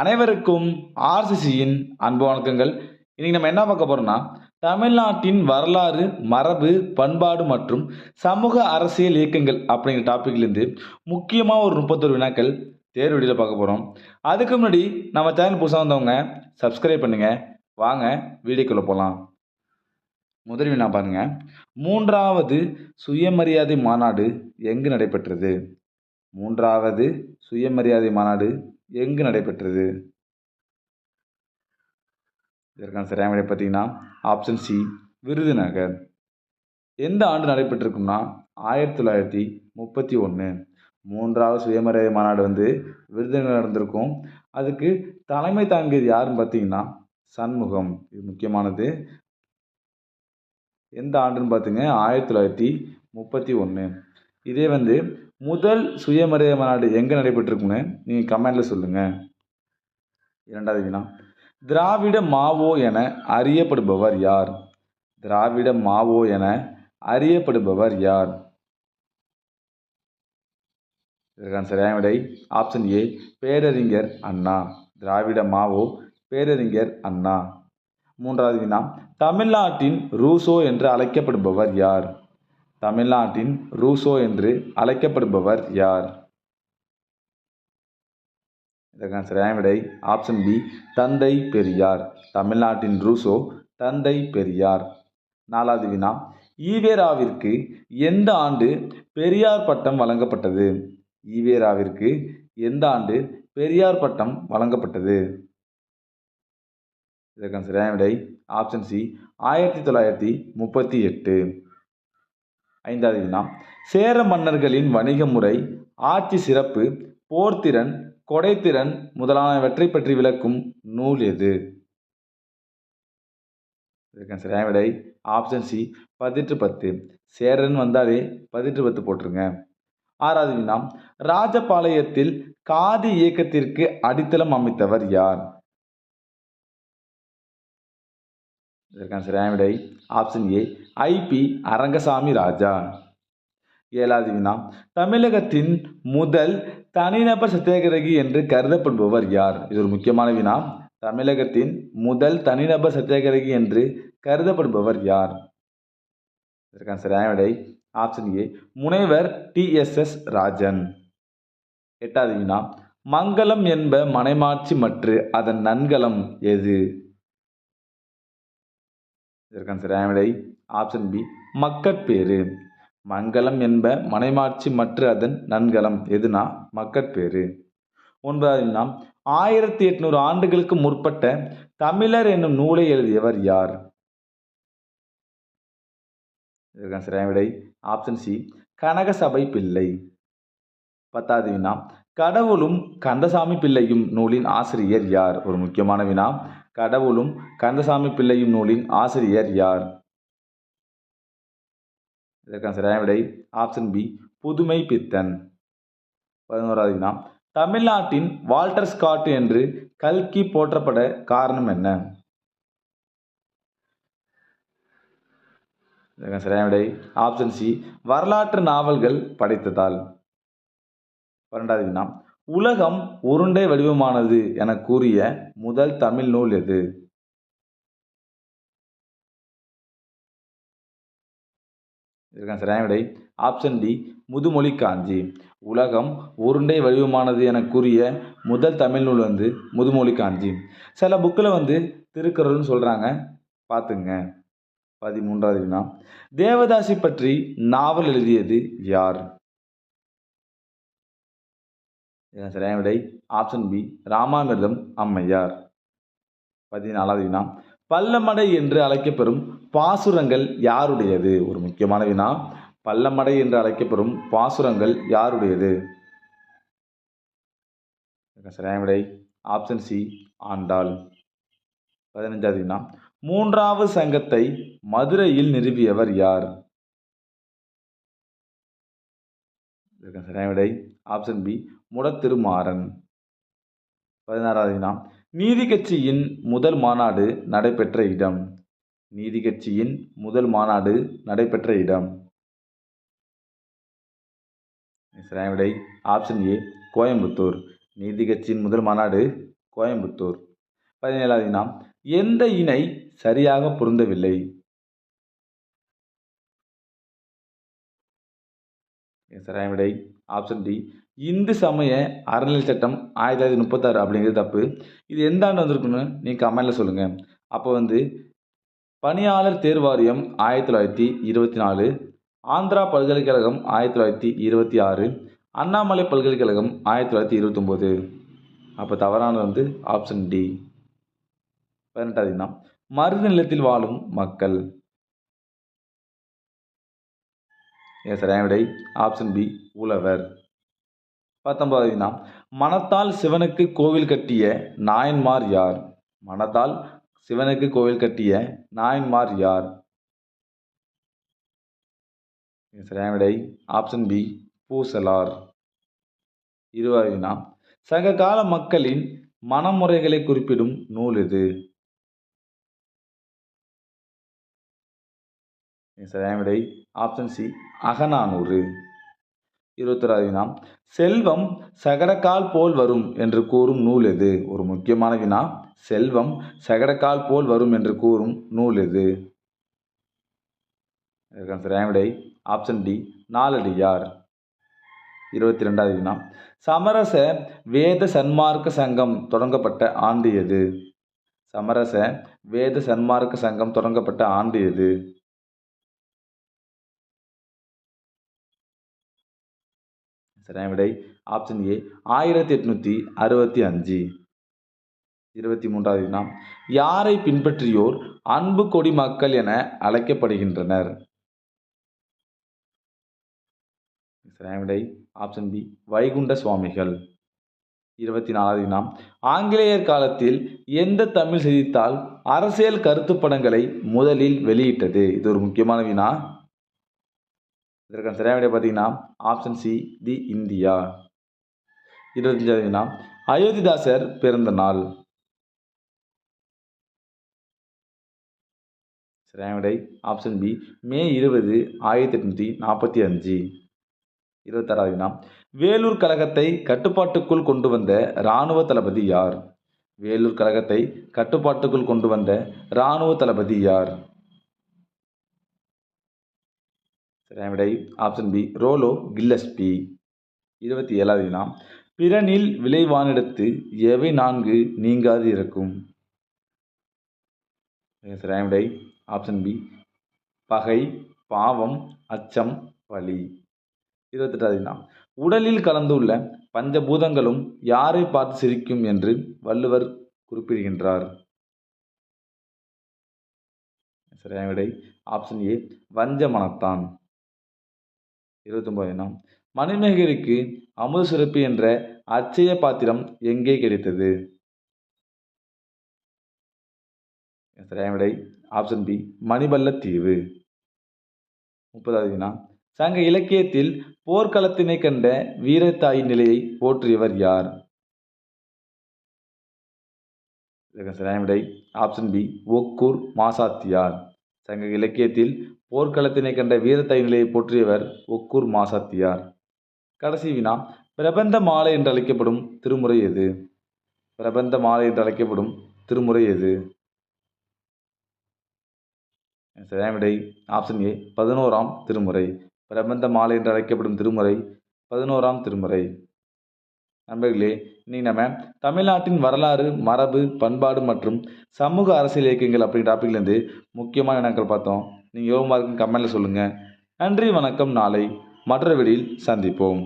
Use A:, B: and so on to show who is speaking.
A: அனைவருக்கும் ஆர்சிசியின் அன்பு வணக்கங்கள். இன்னைக்கு நம்ம என்ன பார்க்க போறோம்னா தமிழ்நாட்டின் வரலாறு மரபு பண்பாடு மற்றும் சமூக அரசியல் இயக்கங்கள் அப்படிங்கிற டாபிக்லேருந்து முக்கியமாக ஒரு முப்பத்தொரு வினாக்கள் தேர்வு வீடியோவில் பார்க்க போகிறோம் அதுக்கு முன்னாடி நம்ம சேனல் புதுசாக வந்தவங்க சப்ஸ்கிரைப் பண்ணுங்க. வாங்க வீடியோக்குள்ளே போகலாம் முதல் வினா பாருங்கள் மூன்றாவது சுயமரியாதை மாநாடு எங்கு நடைபெற்றது? மூன்றாவது சுயமரியாதை மாநாடு எங்கு நடைபெற்றது? இதற்கான சரியான விடை பார்த்தீங்கன்னா ஆப்ஷன் சி விருதுநகர். எந்த ஆண்டு நடைபெற்றிருக்கும்னா ஆயிரத்தி தொள்ளாயிரத்தி முப்பத்தி ஒன்று மூன்றாவது சுயமரியாதை மாநாடு வந்து விருதுநகர் நடந்திருக்கும். அதுக்கு தலைமை தாங்கியது யாருன்னு பார்த்தீங்கன்னா சண்முகம். இது முக்கியமானது. எந்த ஆண்டுன்னு பார்த்துங்க? ஆயிரத்தி தொள்ளாயிரத்தி முப்பத்தி ஒன்று இதே வந்து முதல் சுயமரியாதை மாநாடு எங்கே நடைபெற்றிருக்குன்னு நீங்கள் கமெண்டில் சொல்லுங்கள் இரண்டாவது வினா. திராவிட மாவோ என அறியப்படுபவர் யார்? திராவிட மாவோ என அறியப்படுபவர் யார்? இதற்கான சரியான விடை ஆப்ஷன் ஏ பேரறிஞர் அண்ணா. திராவிட மாவோ பேரறிஞர் அண்ணா. மூன்றாவது வினா. தமிழ்நாட்டின் ரூசோ என்று அழைக்கப்படுபவர் யார்? தமிழ்நாட்டின் ரூசோ என்று அழைக்கப்படுபவர் யார்? இதற்கான சரியான விடை ஆப்ஷன் பி தந்தை பெரியார். தமிழ்நாட்டின் ரூசோ தந்தை பெரியார். நாலாவது வினா ஈவேராவிற்கு எந்த ஆண்டு பெரியார் பட்டம் வழங்கப்பட்டது? ஈவேராவிற்கு எந்த ஆண்டு பெரியார் பட்டம் வழங்கப்பட்டது? இதற்கான சரியான விடை ஆப்ஷன் சி ஆயிரத்தி தொள்ளாயிரத்தி முப்பத்தி எட்டு. ஐந்தாவது வினா. சேர மன்னர்களின் வணிக முறை ஆட்சி சிறப்பு போர்த்திறன் கொடைத்திறன் முதலானவற்றை பற்றி விளக்கும் நூல் எது? சரியான விடை? ஆப்ஷன் சி பதிற்று பத்து. சேரன் வந்தாலே பதிற்று பத்து போட்டுருங்க. ஆறாவது வினா. ராஜபாளையத்தில் காதி இயக்கத்திற்கு அடித்தளம் அமைத்தவர் யார்? இதற்கான சரியான விடை? ஆப்ஷன் ஏ ஐபி அரங்கசாமி ராஜா. ஏழாவது வினா தமிழகத்தின் முதல் தனிநபர் சத்தியாகிரகி என்று கருதப்படுபவர் யார்? இது ஒரு முக்கியமான வினா. தமிழகத்தின் முதல் தனிநபர் சத்தியாகிரகி என்று கருதப்படுபவர் யார்? இதற்கான சரியான விடை? ஆப்ஷன் ஏ முனைவர் டிஎஸ்எஸ் ராஜன். எட்டாவது வினா மங்களம் என்ப மனைமாட்சி மற்று அதன் நன்கலம் எது? இதற்கான சரியான விடை ஆப்ஷன் பி மக்கட்பேறு. மங்களம் என்ப மனைமாட்சி மற்ற அதன் நன்கலம் எதுனா? மக்கட்பேறு. ஒன்பதாவது வினா ஆயிரத்தி எட்நூறு ஆண்டுகளுக்கு முற்பட்ட தமிழர் என்னும் நூலை எழுதியவர் யார்? இதற்கான சரியான விடை ஆப்ஷன் சி கனகசபை பிள்ளை. பத்தாவது வினா கடவுளும் கந்தசாமி பிள்ளையும் நூலின் ஆசிரியர் யார்? ஒரு முக்கியமான வினா கடவுளும் கந்தசாமி பிள்ளையும் நூலின் ஆசிரியர் யார்? இதற்கான சரியான விடை ஆப்ஷன் பி புதுமை பித்தன். பதினோராவது வினா. தமிழ்நாட்டின் வால்டர் ஸ்காட் என்று கல்கி போற்றப்பட காரணம் என்ன? இதற்கான சரியான விடை ஆப்ஷன் சி வரலாற்று நாவல்கள் படைத்ததால். பன்னெண்டாவது வினா. உலகம் உருண்டை வடிவமானது என கூறிய முதல் தமிழ் நூல் எது? இதற்கான சரியான விடை ஆப்ஷன் டி முதுமொழி காஞ்சி. உலகம் உருண்டை வடிவமானது என கூறிய முதல் தமிழ் நூல் வந்து முதுமொழி காஞ்சி. சில புக்கில் வந்து திருக்குறள்னு சொல்கிறாங்க பார்த்துங்க பதிமூன்றாவது வினா. தேவதாசி பற்றி நாவல் எழுதியது யார்? சரியான விடை ஆப்ஷன் பி ராமாமிர்தம் அம்மையார். பதினாலாவது வினா. பல்லமடை என்று அழைக்கப்பெறும் பாசுரங்கள் யாருடையது? ஒரு முக்கியமான வினா. பல்லமடை என்று அழைக்கப்பெறும் பாசுரங்கள் யாருடையது? சரியான விடை ஆப்ஷன் சி ஆண்டாள். பதினஞ்சாவது வினா. மூன்றாவது சங்கத்தை மதுரையில் நிறுவியவர் யார்? இதற்கு சரியான விடை ஆப்ஷன் பி முடத்திருமாறன். பதினாறாவது வினா நீதி கட்சியின் முதல் மாநாடு நடைபெற்ற இடம். நீதி கட்சியின் முதல் மாநாடு நடைபெற்ற இடம். சரியான விடை ஆப்ஷன் ஏ கோயம்புத்தூர். நீதி கட்சியின் முதல் மாநாடு கோயம்புத்தூர். பதினேழாவது வினா எந்த இணை சரியாக பொருந்தவில்லை? சரியான விடை ஆப்ஷன் டி இந்து சமய அறநிலை சட்டம் ஆயிரத்தி தொள்ளாயிரத்தி முப்பத்தாறு அப்படிங்கிறது தப்பு. இது எந்த ஆண்டு வந்திருக்குன்னு நீங்கள் கமெண்டில் சொல்லுங்கள் அப்போ வந்து பணியாளர் தேர்வாரியம் ஆயிரத்தி தொள்ளாயிரத்தி இருபத்தி நாலு ஆந்திரா பல்கலைக்கழகம் ஆயிரத்தி தொள்ளாயிரத்தி இருபத்தி ஆறு அண்ணாமலை பல்கலைக்கழகம் ஆயிரத்தி தொள்ளாயிரத்தி இருபத்தொம்போது. அப்போ தவறானது வந்து ஆப்ஷன் டி பதினெட்டாவது வினா மருத நிலத்தில் வாழும் மக்கள். ஏன் சரியான விடை ஆப்ஷன் பி உழவர். பத்தொன்பதாவது வினா. மனத்தால் சிவனுக்கு கோவில் கட்டிய நாயன்மார் யார்? மனத்தால் சிவனுக்கு கோவில் கட்டிய நாயன்மார் யார்? சரியான விடை ஆப்ஷன் பி பூசலார். இருபதாவது வினா. சங்ககால மக்களின் மனமுறைகளை குறிப்பிடும் நூல் இது. சரியான விடை ஆப்ஷன் சி அகநானூறு. இருபத்தொராது வினா செல்வம் சகடக்கால் போல் வரும் என்று கூறும் நூல் எது? ஒரு முக்கியமான வினா செல்வம் சகடக்கால் போல் வரும் என்று கூறும் நூல் எது? சரியான விடை ஆப்ஷன் டி நாலடியார். இருபத்தி ரெண்டாவது வினா சமரச வேத சன்மார்க்க சங்கம் தொடங்கப்பட்ட ஆண்டு எது? சமரச வேத சன்மார்க்க சங்கம் தொடங்கப்பட்ட ஆண்டு எது? சரியான விடை ஆப்ஷன் ஏ ஆயிரத்தி எட்நூற்றி அறுபத்தி அஞ்சு. இருபத்தி மூன்றாவது வினாம் யாரை பின்பற்றியோர் அன்பு கொடி மக்கள் என அழைக்கப்படுகின்றனர்? சரியான விடை ஆப்ஷன் பி வைகுண்ட சுவாமிகள். இருபத்தி நாலாவது வினாம் ஆங்கிலேயர் காலத்தில் எந்த தமிழ் செய்தித்தாள் அரசியல் கருத்துப்படங்களை முதலில் வெளியிட்டது? இது ஒரு முக்கியமான வினா. இதற்கான சரியான விடை பார்த்தீங்கன்னா ஆப்ஷன் சி தி இந்தியா. இருபத்தஞ்சாவது அயோத்திதாசர் பிறந்த நாள். சரியான விடை ஆப்ஷன் பி மே இருபது ஆயிரத்தி எட்நூற்றி நாற்பத்தி அஞ்சு இருபத்தாறாவது வினா வேலூர் கழகத்தை கட்டுப்பாட்டுக்குள் கொண்டு வந்த இராணுவ தளபதி யார்? வேலூர் கழகத்தை கட்டுப்பாட்டுக்குள் கொண்டு வந்த இராணுவ தளபதி யார்? சரியான விடை ஆப்ஷன் பி ரோலோ கில்லஸ்பி. இருபத்தி ஏழாவது வினா. பிறனில் விளைவானிடத்து எவை நான்கு நீங்காது இருக்கும்? சரியான விடை ஆப்ஷன் பி பகை பாவம் அச்சம் வலி இருபத்தெட்டாவது வினா. உடலில் கலந்துள்ள பஞ்சபூதங்களும் யாரை பார்த்து சிரிக்கும் என்று வள்ளுவர் குறிப்பிடுகின்றார். சரியான விடை ஆப்ஷன் ஏ வஞ்ச மனத்தான் இருபத்தொம்பது வினா மணிமேகலைக்கு அமுத சுரப்பி என்ற அச்சய பாத்திரம் எங்கே கிடைத்தது? சரியான விடை ஆப்ஷன் பி மணிபல்லத்தீவு முப்பதாவது வினா சங்க இலக்கியத்தில் போர்க்களத்தினை கண்ட வீரத்தாயின் நிலையை போற்றியவர் யார்? சரியான விடை ஆப்ஷன் பி ஒக்கூர் மாசாத்தியார். சங்க இலக்கியத்தில் போர்க்களத்தினை கண்ட வீரத்தை நிலையை போற்றியவர் ஒக்கூர் மாசாத்தியார். கடைசி வினா பிரபந்த மாலை என்று அழைக்கப்படும் திருமுறை எது? பிரபந்த மாலை என்று அழைக்கப்படும் திருமுறை எது? சரியான விடை ஆப்ஷன் ஏ பதினோராம் திருமுறை. பிரபந்த மாலை என்று அழைக்கப்படும் திருமுறை பதினோராம் திருமுறை. நண்பர்களே இன்னைக்கு நம்ம தமிழ்நாட்டின் வரலாறு மரபு பண்பாடு மற்றும் சமூக அரசியல் இயக்கங்கள் அப்படிங்கிற டாப்பிக்லேருந்து முக்கியமான இனங்கள் பார்த்தோம். நீங்கள் யோகமாக இருக்குன்னு கமெண்டில் சொல்லுங்கள் நன்றி வணக்கம். நாளை மற்றொரு வெளியில் சந்திப்போம்.